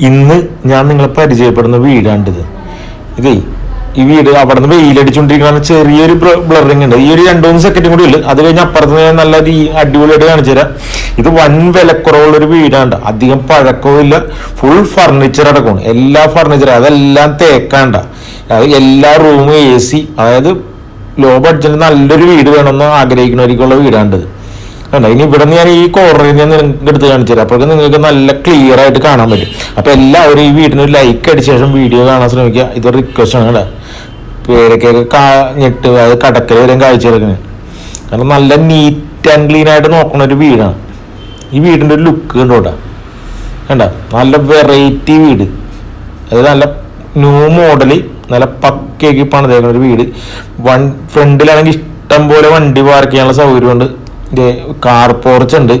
ഇന്ന് ഞാൻ നിങ്ങളെ പരിചയപ്പെടുന്ന വീടാണിത്. ഇതേ ഈ വീട് അവിടെ നിന്ന് വെയിലടിച്ചുകൊണ്ടിരിക്കുന്ന ചെറിയൊരു ബ്ലറിങ് ഉണ്ട്. ഈ ഒരു രണ്ടു മൂന്ന് സെക്കൻഡ് കൂടി ഉള്ളു. അത് കഴിഞ്ഞ് അപ്പുറത്ത് ഞാൻ നല്ല രീ അടിപൊളിയായിട്ട് കാണിച്ചു തരാം. ഇത് വൻ വിലക്കുറവുള്ള ഒരു വീടാണ്. അധികം പഴക്കവും ഇല്ല. ഫുൾ ഫർണിച്ചർ അടക്കമാണ്. എല്ലാ ഫർണിച്ചറും അതെല്ലാം തേക്കാണ്ട. അത് എല്ലാ റൂമും എ സി അതായത് ലോ ബഡ്ജറ്റിൽ നല്ലൊരു വീട് വേണമെന്ന് ആഗ്രഹിക്കുന്നവർക്കുള്ള വീടാണിത്. കണ്ടോ? ഇനി ഇവിടെ ഞാൻ ഈ കോർണറിൽ ഞാൻ നിങ്ങൾക്ക് എടുത്ത് കാണിച്ചു തരാം. അപ്പോഴേക്കും നിങ്ങൾക്ക് നല്ല ക്ലിയർ ആയിട്ട് കാണാൻ പറ്റും. അപ്പൊ എല്ലാവരും ഈ വീടിന് ഒരു ലൈക്ക് അടിച്ച ശേഷം വീഡിയോ കാണാൻ ശ്രമിക്കുക. ഇത് റിക്വസ്റ്റ് ആണ് കേട്ടോ. പേരൊക്കെ കാ ഞെട്ട് അത് കടക്കൽ വരെയും കാഴ്ച വെക്കുന്നത് കാരണം നല്ല നീറ്റ് ആൻഡ് ക്ലീൻ ആയിട്ട് നോക്കുന്ന ഒരു വീടാണ്. ഈ വീടിന്റെ ഒരു ലുക്ക് കണ്ടോട്ടാ കണ്ട? നല്ല വെറൈറ്റി വീട്. അത് നല്ല ന്യൂ മോഡൽ നല്ല പക്കയൊക്കെ പണിതേക്കുന്ന ഒരു വീട്. വൺ ഫ്രണ്ടിലാണെങ്കിൽ ഇഷ്ടം പോലെ വണ്ടി പാർക്ക് ചെയ്യാനുള്ള സൗകര്യമുണ്ട്. കാർ പോർച്ച് ഉണ്ട്.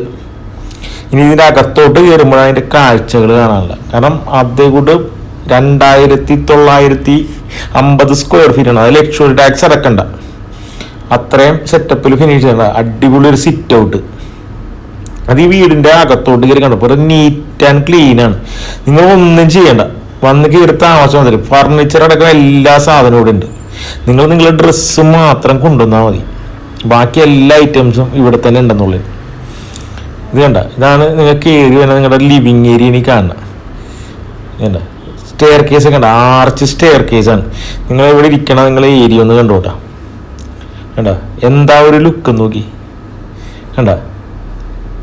ഇനി ഇതിന്റെ അകത്തോട്ട് കയറുമ്പോഴാണ് അതിന്റെ കാഴ്ചകൾ കാണാനുള്ള കാരണം അതേ കൂടെ രണ്ടായിരത്തി തൊള്ളായിരത്തി അമ്പത് സ്ക്വയർ ഫീറ്റ് ആണ്. അത് ലക്ഷറി ടാക്സ് അടക്കണ്ട. അത്രയും സെറ്റപ്പിൽ ഫിനിഷ് ചെയ്യണ്ട. അടിപൊളി ഒരു സിറ്റ് ഔട്ട് അത് ഈ വീടിന്റെ അകത്തോട്ട് കയറി കണ്ടപ്പോൾ ഒരു നീറ്റ് ആൻഡ് ക്ലീൻ ആണ്. നിങ്ങൾ ഒന്നും ചെയ്യണ്ട. വന്ന് കയറി താമസം മതി. ഫർണിച്ചർ അടക്കം എല്ലാ സാധനവും ഇവിടെ ഉണ്ട്. നിങ്ങൾ നിങ്ങളുടെ ഡ്രസ്സ് മാത്രം കൊണ്ടുവന്നാൽ മതി. ബാക്കി എല്ലാ ഐറ്റംസും ഇവിടെ തന്നെ ഉണ്ടെന്നുള്ളത് ഇത് കണ്ട ഇതാണ് നിങ്ങൾക്ക് ഏരിയ വരുന്ന നിങ്ങളുടെ ലിവിങ് ഏരിയ കാണുന്നത്. കണ്ട സ്റ്റെയർ കേസ് കണ്ട ആർച്ച് സ്റ്റെയർ കേസ് ആണ്. നിങ്ങൾ ഇവിടെ ഇരിക്കണ നിങ്ങളെ ഏരിയ ഒന്ന് കണ്ടോട്ടാ കണ്ട എന്താ ഒരു ലുക്ക് നോക്കി. കണ്ട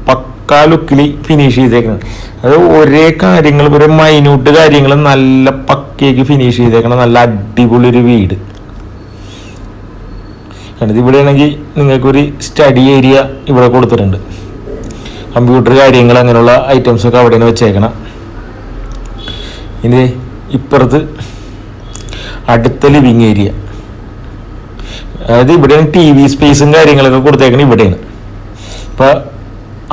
പക്കാ ലുക്കിൽ ഫിനിഷ് ചെയ്തേക്കണം. അത് ഒരേ കാര്യങ്ങൾ ഒരേ മൈന്യൂട്ട് കാര്യങ്ങൾ നല്ല പക്കയ്ക്ക് ഫിനിഷ് ചെയ്തേക്കണം നല്ല അടിപൊളി ഒരു വീട്. കണ്ടത്. ഇവിടെ ആണെങ്കിൽ നിങ്ങൾക്കൊരു സ്റ്റഡി ഏരിയ ഇവിടെ കൊടുത്തിട്ടുണ്ട്. കമ്പ്യൂട്ടർ കാര്യങ്ങൾ അങ്ങനെയുള്ള ഐറ്റംസൊക്കെ അവിടെ തന്നെ വെച്ചേക്കണം. ഇനി ഇപ്പുറത്ത് അടുത്ത ലിവിങ് ഏരിയ അതായത് ഇവിടെയാണ് ടി വി സ്പേസും കാര്യങ്ങളൊക്കെ കൊടുത്തേക്കണം ഇവിടെയാണ്. അപ്പോൾ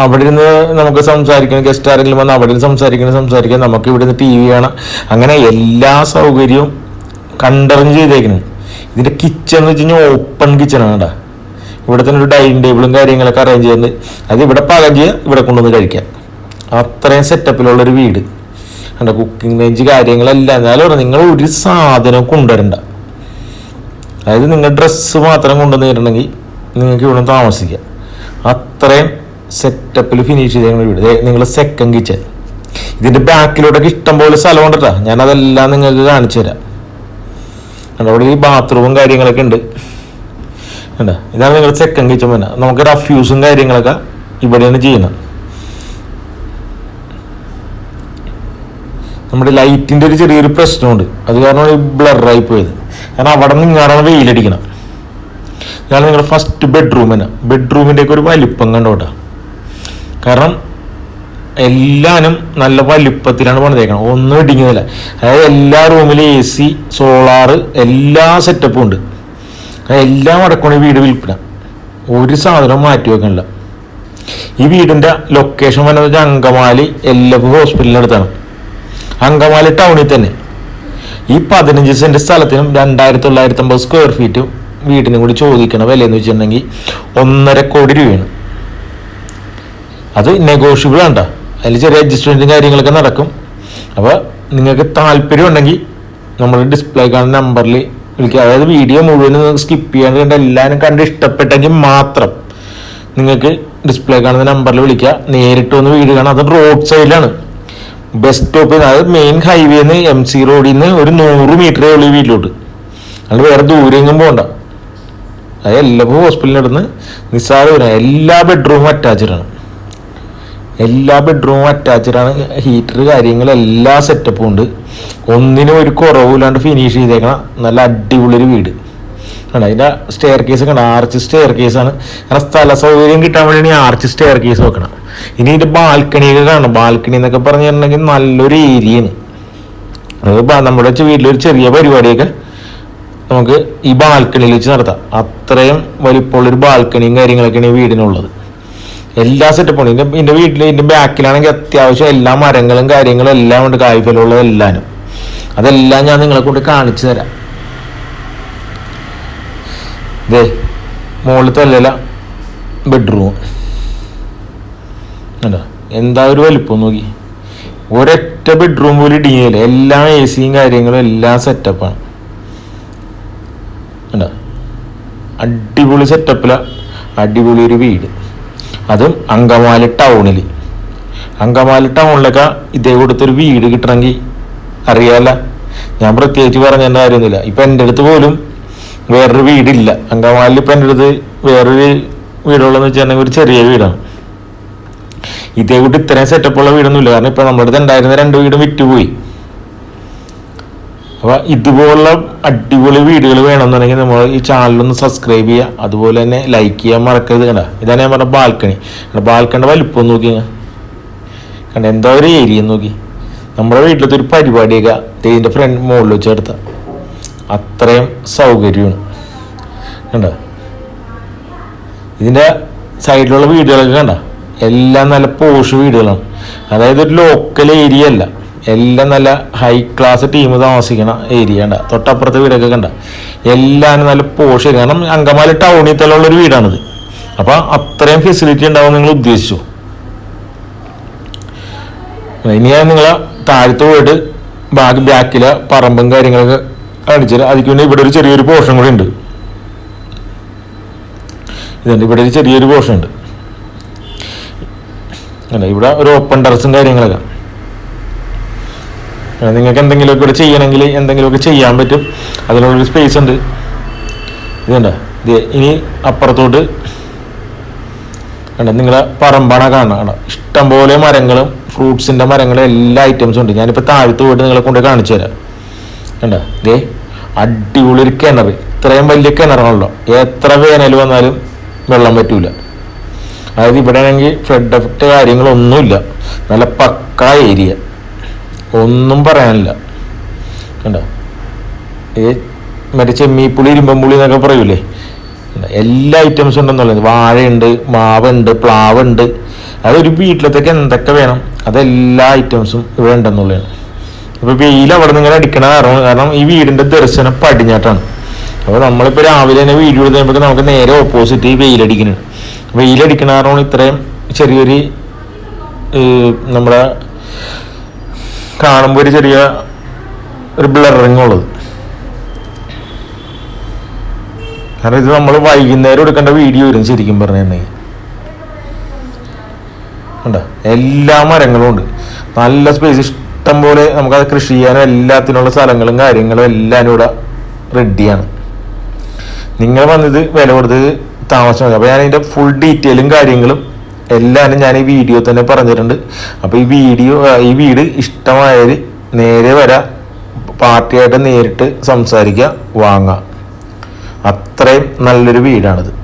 അവിടെ നിന്ന് നമുക്ക് സംസാരിക്കണം ഗസ്റ്റ് ആരെങ്കിലും വന്ന് അവിടെ നിന്ന് സംസാരിക്കണം സംസാരിക്കാം നമുക്ക് ഇവിടെ നിന്ന് ടി വി കാണാം. അങ്ങനെ എല്ലാ സൗകര്യവും കണ്ടറിഞ്ഞ് ചെയ്തേക്കണം. ഇതിന്റെ കിച്ചൺ എന്ന് വെച്ച് കഴിഞ്ഞാൽ ഓപ്പൺ കിച്ചൺ ആണ് കേട്ടോ ഇവിടെ തന്നെ ഒരു ഡൈനിങ് ടേബിളും കാര്യങ്ങളൊക്കെ അറേഞ്ച് ചെയ്യുന്നത് അത് ഇവിടെ പാകം ചെയ്യുക ഇവിടെ കൊണ്ടുവന്ന് കഴിക്കാം. അത്രയും സെറ്റപ്പിലുള്ള ഒരു വീട്. കണ്ട കുക്കിംഗ് റേഞ്ച് കാര്യങ്ങളെല്ലാം. എന്നാലും നിങ്ങൾ ഒരു സാധനം കൊണ്ടുവരണ്ട. അതായത് നിങ്ങൾ ഡ്രസ്സ് മാത്രം കൊണ്ടുവന്ന് തരണമെങ്കിൽ നിങ്ങൾക്ക് ഇവിടെ താമസിക്കാം. അത്രയും സെറ്റപ്പിൽ ഫിനിഷ് ചെയ്ത വീട്. നിങ്ങൾ സെക്കൻഡ് കിച്ചൺ ഇതിന്റെ ബാക്കിലോട്ടൊക്കെ ഇഷ്ടം പോലെ സ്ഥലം കൊണ്ടിട്ടാ ഞാൻ അതെല്ലാം നിങ്ങൾക്ക് കാണിച്ചു തരാം. കണ്ടോ അവിടെ ഈ ബാത്റൂമും കാര്യങ്ങളൊക്കെ ഉണ്ട്. കണ്ടോ ഇതാണ് നിങ്ങൾ ചെക്കൻ കിച്ചൺ തന്നെ നമുക്ക് റഫ്യൂസും കാര്യങ്ങളൊക്കെ ഇവിടെയാണ് ചെയ്യുന്നത്. നമ്മുടെ ലൈറ്റിന്റെ ഒരു ചെറിയൊരു പ്രശ്നമുണ്ട്. അത് കാരണം ബ്ലറായി പോയത്. കാരണം അവിടെ നിന്ന് ഇങ്ങാടാണ് വെയിലടിക്കണം ഇതാണ് നിങ്ങളുടെ ഫസ്റ്റ് ബെഡ്റൂമിന് ബെഡ്റൂമിന്റെയൊക്കെ ഒരു വലിപ്പം കണ്ടോട്ടാ കാരണം എല്ലാനും നല്ല വലിപ്പത്തിലാണ് പണിതേക്കണം ഒന്നും ഇടിക്കുന്നില്ല അതായത് എല്ലാ റൂമിലും എ സി സോളാറ് എല്ലാ സെറ്റപ്പും ഉണ്ട്. എല്ലാം അടക്കണ വീട് വിൽപ്പന ഒരു സാധനം മാറ്റി വെക്കണില്ല. ഈ വീടിന്റെ ലൊക്കേഷൻ വന്നത് അങ്കമാലി എൽ എഫ് ഹോസ്പിറ്റലിന്റെ അടുത്താണ്. അങ്കമാലി ടൗണിൽ തന്നെ. ഈ പതിനഞ്ച് സെന്റ് സ്ഥലത്തിനും രണ്ടായിരത്തി തൊള്ളായിരത്തി അമ്പത് സ്ക്വയർ ഫീറ്റും വീടിനും കൂടി ചോദിക്കണ വില എന്ന് വെച്ചിട്ടുണ്ടെങ്കിൽ ഒന്നര കോടി രൂപയാണ്. അത് നെഗോഷ്യബിൾ ആണ് അതിൽ ചെറിയ അഡ്ജസ്റ്റ്മെന്റും കാര്യങ്ങളൊക്കെ നടക്കും. അപ്പോൾ നിങ്ങൾക്ക് താല്പര്യം ഉണ്ടെങ്കിൽ നമ്മൾ ഡിസ്പ്ലേ കാണുന്ന നമ്പറിൽ വിളിക്കുക. അതായത് വീഡിയോ മുഴുവനും സ്കിപ്പ് ചെയ്യാണ്ട് കണ്ട് എല്ലാവരും കണ്ട് ഇഷ്ടപ്പെട്ടെങ്കിൽ മാത്രം നിങ്ങൾക്ക് ഡിസ്പ്ലേ കാണുന്ന നമ്പറിൽ വിളിക്കുക. നേരിട്ട് വന്ന് വീട് കാണാം. അത് റോഡ് സൈഡിലാണ് ബസ് സ്റ്റോപ്പിൽ അതായത് മെയിൻ ഹൈവേന്ന് എം സി റോഡിൽ നിന്ന് ഒരു നൂറ് മീറ്ററേ ഉള്ളൂ വീട്ടിലോട്ട്. അത് വേറെ ദൂരെങ്കിലും പോകണ്ട അത് എല്ലാ ഹോസ്പിറ്റലിന്റെ അടുത്ത് നിസ്സാര എല്ലാ ബെഡ്റൂമും അറ്റാച്ച്ഡ് ആണ്. എല്ലാ ബെഡ്റൂമും അറ്റാച്ച്ഡ് ആണ്. ഹീറ്റർ കാര്യങ്ങൾ എല്ലാ സെറ്റപ്പും ഉണ്ട്. ഒന്നിനും ഒരു കുറവില്ലാണ്ട് ഫിനിഷ് ചെയ്തേക്കണം നല്ല അടിപൊളി ഒരു വീട്. ആണ് അതിന്റെ സ്റ്റെയർ കേസ് കണ്ട? ആർച്ച് സ്റ്റെയർ കേസാണ് കാരണം സ്ഥല സൗകര്യം കിട്ടാൻ വേണ്ടിയാണ് ആർച്ച് സ്റ്റെയർ കേസ് വെക്കണം ഇനി ഇതിന്റെ ബാൽക്കണിയൊക്കെ കാണണം. ബാൽക്കണി എന്നൊക്കെ പറഞ്ഞിട്ടുണ്ടെങ്കിൽ നല്ലൊരു ഏരിയയാണ് അത് നമ്മുടെ വീട്ടിലൊരു ചെറിയ പരിപാടിയൊക്കെ നമുക്ക് ഈ ബാൽക്കണിയിൽ വെച്ച് നടത്താം. അത്രയും വലിപ്പമുള്ളൊരു ബാൽക്കണിയും കാര്യങ്ങളൊക്കെയാണ് ഈ വീടിനുള്ളത്. എല്ലാ സെറ്റപ്പും ഇതിന്റെ എന്റെ വീട്ടിൽ ഇതിന്റെ ബാക്കിലാണെങ്കിൽ അത്യാവശ്യം എല്ലാ മരങ്ങളും കാര്യങ്ങളും എല്ലാം ഉണ്ട്. കായ്ഫലമുള്ളത് എല്ലാനും. അതെല്ലാം ഞാൻ നിങ്ങളെ കൊണ്ട് കാണിച്ചു തരാം. ഇതേ മുകളിലത്തെ അല്ലല്ല ബെഡ്റൂം അല്ല എന്താ ഒരു വലിപ്പം നോക്കി. ഒരൊറ്റ ബെഡ്റൂം പോലും ഇടിയല്ല എല്ലാ എ സിയും കാര്യങ്ങളും എല്ലാം സെറ്റപ്പാണ് അല്ല അടിപൊളി സെറ്റപ്പില അടിപൊളി ഒരു വീട്. അതും അങ്കമാലി ടൗണിൽ അങ്കമാലി ടൗണിലൊക്കെ ഇതേ കൊടുത്തൊരു വീട് കിട്ടണമെങ്കിൽ അറിയാല ഞാൻ പ്രത്യേകിച്ച് പറഞ്ഞതിന്റെ കാര്യമൊന്നുമില്ല. ഇപ്പം എന്റെ അടുത്ത് പോലും വേറൊരു വീടില്ല. അങ്കമാലിൽ ഇപ്പം എന്റെ അടുത്ത് വേറൊരു വീടുള്ളതെന്ന് വെച്ചിട്ടുണ്ടെങ്കിൽ ഒരു ചെറിയ വീടാണ്. ഇതേ കൂട്ടി ഇത്രയും സെറ്റപ്പുള്ള വീടൊന്നുമില്ല. കാരണം ഇപ്പം നമ്മുടെ അടുത്ത് ഉണ്ടായിരുന്ന രണ്ട് വീടും വിറ്റുപോയി. അപ്പൊ ഇതുപോലുള്ള അടിപൊളി വീഡിയോകൾ വേണമെന്നുണ്ടെങ്കിൽ നമ്മൾ ഈ ചാനലൊന്ന് സബ്സ്ക്രൈബ് ചെയ്യുക. അതുപോലെ തന്നെ ലൈക്ക് ചെയ്യാൻ മറക്കരുത് കണ്ട ഇതാണ് ഞാൻ പറഞ്ഞ ബാൽക്കണി ബാൽക്കണിയുടെ വലിപ്പം നോക്കി. കണ്ട? എന്താ ഒരു ഏരിയ നോക്കി. നമ്മുടെ വീട്ടിലത്തെ ഒരു പരിപാടിയൊക്കെ ഇതിന്റെ ഫ്രണ്ട് മുകളിൽ വെച്ച് എടുത്ത അത്രയും സൗകര്യമാണ്. കണ്ട? ഇതിന്റെ സൈഡിലുള്ള വീടുകളൊക്കെ കണ്ട? എല്ലാം നല്ല പോഷ് വീടുകളാണ്. അതായത് ഒരു ലോക്കൽ ഏരിയ അല്ല. എല്ലാം നല്ല ഹൈ ക്ലാസ് ടീം താമസിക്കുന്ന ഏരിയ ഉണ്ട് തൊട്ടപ്പുറത്തെ വീടൊക്കെ കണ്ട. എല്ലാം നല്ല പോഷ് കാരണം അങ്കമാലി ടൗണിൽ തന്നെ ഉള്ളൊരു വീടാണിത്. അപ്പൊ അത്രയും ഫെസിലിറ്റി ഉണ്ടാവും നിങ്ങൾ ഉദ്ദേശിച്ചു. ഇനി ഞാൻ നിങ്ങളെ താഴത്ത് പോയിട്ട് ബാക്ക് ബാക്കിലെ പറമ്പും കാര്യങ്ങളൊക്കെ കാണിച്ചത് അതിക്ക് വേണ്ടി ഇവിടെ ഒരു ചെറിയൊരു പോഷൻ കൂടി ഉണ്ട് ഇതുണ്ട്. ഇവിടെ ഒരു ചെറിയൊരു പോഷൻ ഉണ്ട് ഇവിടെ ഒരു ഓപ്പൺ ടെറസും കാര്യങ്ങളൊക്കെ. നിങ്ങൾക്ക് എന്തെങ്കിലുമൊക്കെ ഇവിടെ ചെയ്യണമെങ്കിൽ എന്തെങ്കിലുമൊക്കെ ചെയ്യാൻ പറ്റും. അതിനുള്ളൊരു സ്പേസ് ഉണ്ട്. ഇതുണ്ട് ഇത് ഇനി അപ്പുറത്തോട്ട് കണ്ട? നിങ്ങളെ പറമ്പാണ് കാണണം ഇഷ്ടംപോലെ മരങ്ങളും ഫ്രൂട്ട്സിന്റെ മരങ്ങളും എല്ലാ ഐറ്റംസും ഉണ്ട്. ഞാനിപ്പോൾ താഴത്ത് പോയിട്ട് നിങ്ങളെ കൊണ്ട് കാണിച്ചു തരാം. കണ്ട? ദേ അടിപൊളി ഒരു കിണർ ഇത്രയും വലിയ കിണറാണല്ലോ. എത്ര വേനൽ വന്നാലും വെള്ളം പറ്റൂല. അതായത് ഇവിടെ ആണെങ്കിൽ ഫ്ലഡ് എഫക്റ്റ് കാര്യങ്ങളൊന്നുമില്ല. നല്ല പക്കാ ഏരിയ ഒന്നും പറയാനില്ല. കണ്ടോ? ഈ മറ്റേ ചെമ്മീപ്പുളി ഇരുമ്പമ്പുളി എന്നൊക്കെ പറയൂലേ? എല്ലാ ഐറ്റംസും ഉണ്ടെന്നുള്ളത് വാഴയുണ്ട് മാവുണ്ട് പ്ലാവുണ്ട്. അതൊരു വീട്ടിലത്തേക്ക് എന്തൊക്കെ വേണം? അതെല്ലാ ഐറ്റംസും ഇവിടെ ഉണ്ടെന്നുള്ളതാണ്. അപ്പോൾ വെയിൽ അവിടെ നിങ്ങൾ അടിക്കണ കാരണം കാരണം ഈ വീടിന്റെ ദർശനം പടിഞ്ഞാട്ടാണ്. അപ്പൊ നമ്മളിപ്പോ രാവിലെ തന്നെ വീഡിയോ എടുത്ത് നമുക്ക് നേരെ ഓപ്പോസിറ്റ് ഈ വെയിലടിക്കുന്നുണ്ട് വെയിലടിക്കണ കാരണം ഇത്രയും ചെറിയൊരു നമ്മുടെ കാണുമ്പോൾ ഒരു ചെറിയ ഒരു ബ്ലറിങ് ഉള്ളത്. കാരണം ഇത് നമ്മൾ വൈകുന്നേരം എടുക്കേണ്ട വീഡിയോ വരും ശരിക്കും പറഞ്ഞിട്ടുണ്ടെങ്കിൽ ഉണ്ട് എല്ലാ മരങ്ങളും ഉണ്ട്. നല്ല സ്പേസ് ഇഷ്ടം പോലെ നമുക്കത് കൃഷി ചെയ്യാനും എല്ലാത്തിനുള്ള സ്ഥലങ്ങളും കാര്യങ്ങളും എല്ലാം ഇവിടെ റെഡിയാണ് നിങ്ങൾ വന്നത് വില കൊടുത്ത് താമസം അപ്പോൾ ഞാൻ അതിന്റെ ഫുൾ ഡീറ്റെയിലും കാര്യങ്ങളും എല്ലാം ഞാൻ ഈ വീഡിയോ തന്നെ പറഞ്ഞിട്ടുണ്ട്. അപ്പോൾ ഈ വീഡിയോ ഈ വീട് ഇഷ്ടമായവർ നേരെ വരാം. പാർട്ടിയായിട്ട് നേരിട്ട് സംസാരിക്കുക വാങ്ങാം. അത്രയും നല്ലൊരു വീടാണിത്.